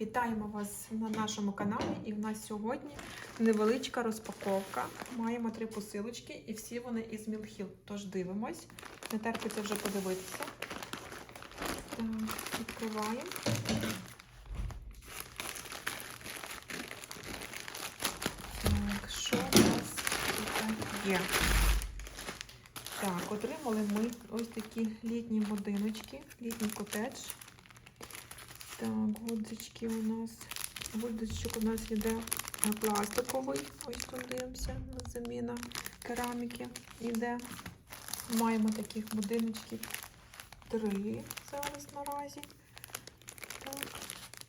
Вітаємо вас на нашому каналі. І в нас сьогодні невеличка розпаковка. Маємо три посилочки і всі вони із Мілхіл. Тож дивимось. Не терпиться вже подивитися. Так, відкриваємо. Так, що у нас тут є? Так, отримали ми ось такі літні будиночки, літній котедж. Так, гудзички у нас. Гудзичок у нас йде пластиковий. Ось тут дивимося, заміна кераміки йде. Маємо таких будиночків три зараз наразі. Так,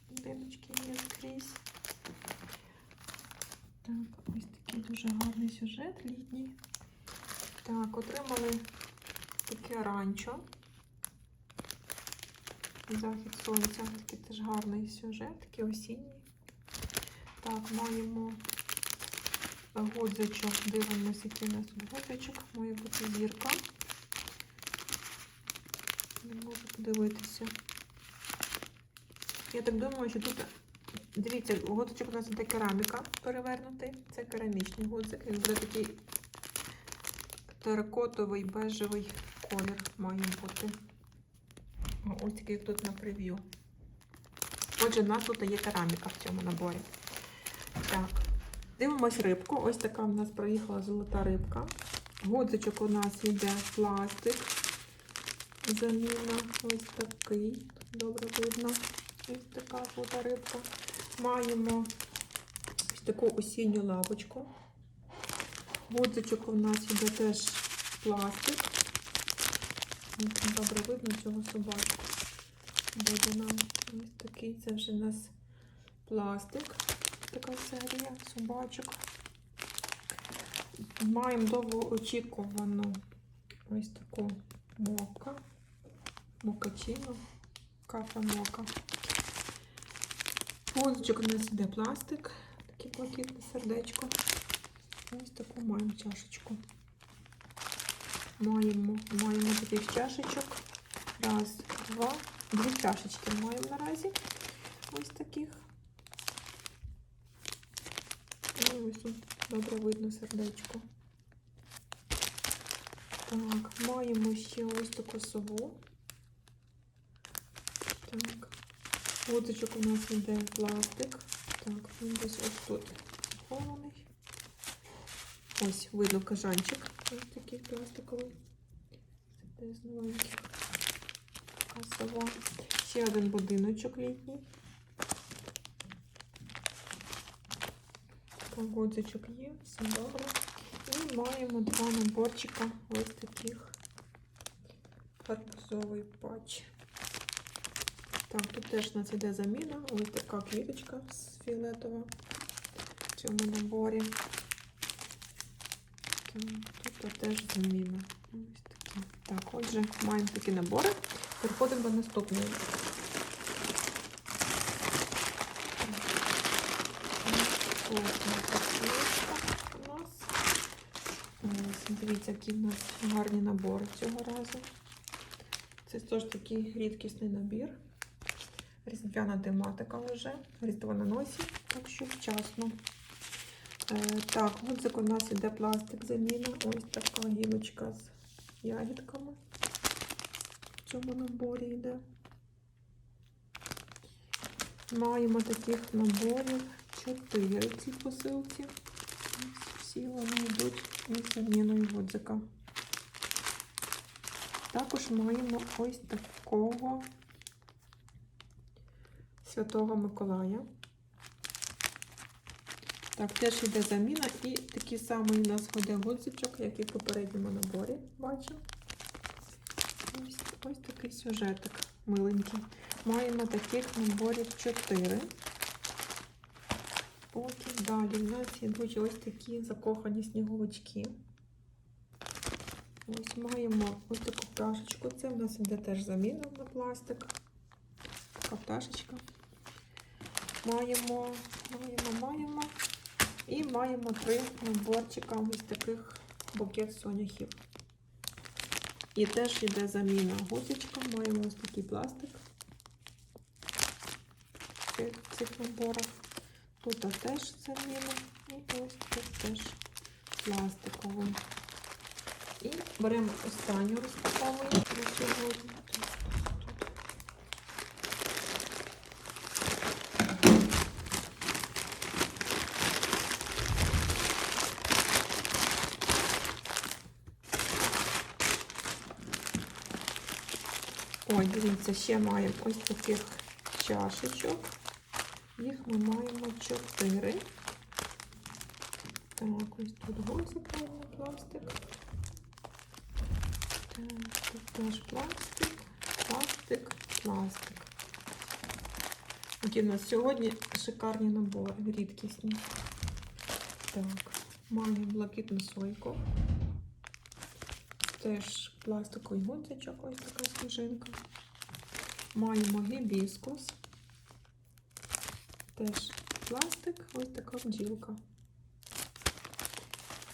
будиночки є скрізь. Так, ось такий дуже гарний сюжет літній. Так, отримали таке ранчо. Захід сонця, такий теж гарний сюжет, такий осінній. Так, маємо гудзичок, дивимося, який у нас тут гудзичок, має бути зірка. Не можу подивитися. Я так думаю, що тут, дивіться, гудзичок у нас іде кераміка перевернутий. Це керамічний гудзик. Він буде такий теракотовий бежевий колір має бути. Ось такий тут на прев'ю. Отже, в нас тут є кераміка в цьому наборі. Так, дивимось рибку. Ось така в нас проїхала золота рибка. Гудзичок у нас йде пластик. Заміна ось такий. Добре видно. Ось така золота рибка. Маємо ось таку осінню лавочку. Гудзичок у нас йде теж пластик. Добре видно цього собачку. Буде нам ось такий. Це вже у нас пластик. Така серія собачок. Маємо довгоочікувану ось таку мока. Мокачину. Кафе мока. Гудзичок у нас іде пластик. Таке блакитне сердечко. Ось таку маємо чашечку. Маємо, маємо таких чашечок. Раз, два, дві чашечки маємо наразі. Ось таких. І ось тут добре видно сердечко. Так, маємо ще ось таку сову. Так. Водичок у нас йде пластик. Так, він десь ось тут захований. Ось видно кажанчик. Ось такий пластиковий. Це десь новенький. Така сова. Ще один будиночок літній. Погодзичок є, все добре. І маємо два наборчика ось таких гарбузовий патч. Так, тут теж у нас іде заміна. Ось така квіточка з фіолетова в цьому наборі. Тут теж заміна. Ось такі. Так, отже, маємо такі набори. Переходимо до наступної. у нас. Ось, Дивіться, які в нас гарні набори цього разу. Це теж такий рідкісний набір. Різдвяна тематика вже. Різдво на носі, так що вчасно. Е, так, гудзик у нас іде пластик заміна. Ось така гілочка з ягідками. В цьому наборі йде. Маємо таких наборів 4 в цій посилці. Всі вони йдуть із заміною гудзика. Також маємо ось такого Святого Миколая. Так, теж йде заміна і такий самий у нас буде гудзичок, як і в попередньому наборі, бачу. Ось, ось такий сюжетик миленький. Маємо таких наборів 4. Поки далі у нас йдуть ось такі закохані сніговички. Ось маємо ось таку пташечку. Це в нас іде теж заміна на пластик. Така пташечка. Маємо, маємо, маємо. І маємо три наборчика ось таких букет соняхів. І теж йде заміна гусечка. Маємо ось такий пластик. в цих наборах. Тут теж заміна. І ось тут теж пластиковий. І беремо останню розпаковую на сьогодні. Тут, тут. Ой, дивіться, ще маємо ось таких чашечок. Їх ми маємо чотири. Так, ось тут маємо пластик. Так, тут теж пластик, пластик, пластик. Які в нас сьогодні шикарні набори, рідкісні. Так, маємо блакитну сойку. Теж пластиковий гудзичок, ось така сніжинка. Маємо гібіскус. Теж пластик, ось така бджілка.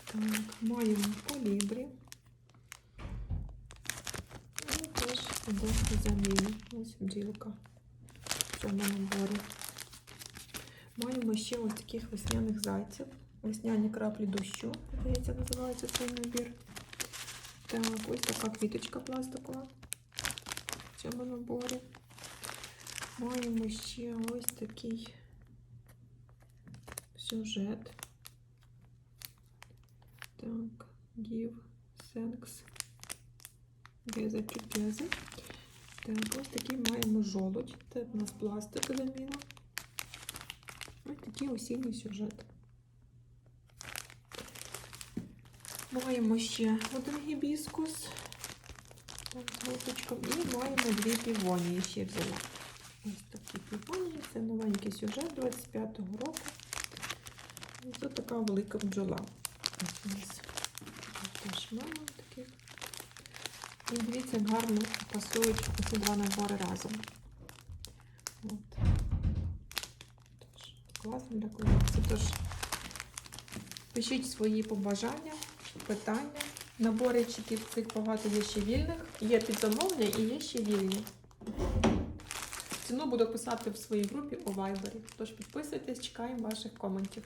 Так, маємо колібрі. І теж іде заміни. Ось бджілка в цьому наборі. Маємо ще ось таких весняних зайців. Весняні краплі дощу, здається, називається цей набір. Так, ось така квіточка пластикова в цьому наборі. Маємо ще ось такий сюжет. Так, give thanks. Геза піпези. Так, ось такий маємо жолудь. Це в нас пластик заміна. Ось такий осінній сюжет. Маємо ще один гібіскус. І маємо дві півонії ще взяла. Ось такі півонії. Це новенький сюжет 25-го року. Ось така велика бджола. Ось у нас теж маємо таких. І дивіться, гарно пасують ці два набори разом. От. Тож, класно для колекції. Тож, пишіть свої побажання, питання. Наборичків цих багато є ще вільних. Є під замовлення і є ще вільні. Ціну буду писати в своїй групі у Viber. Тож підписуйтесь, чекаємо ваших коментів.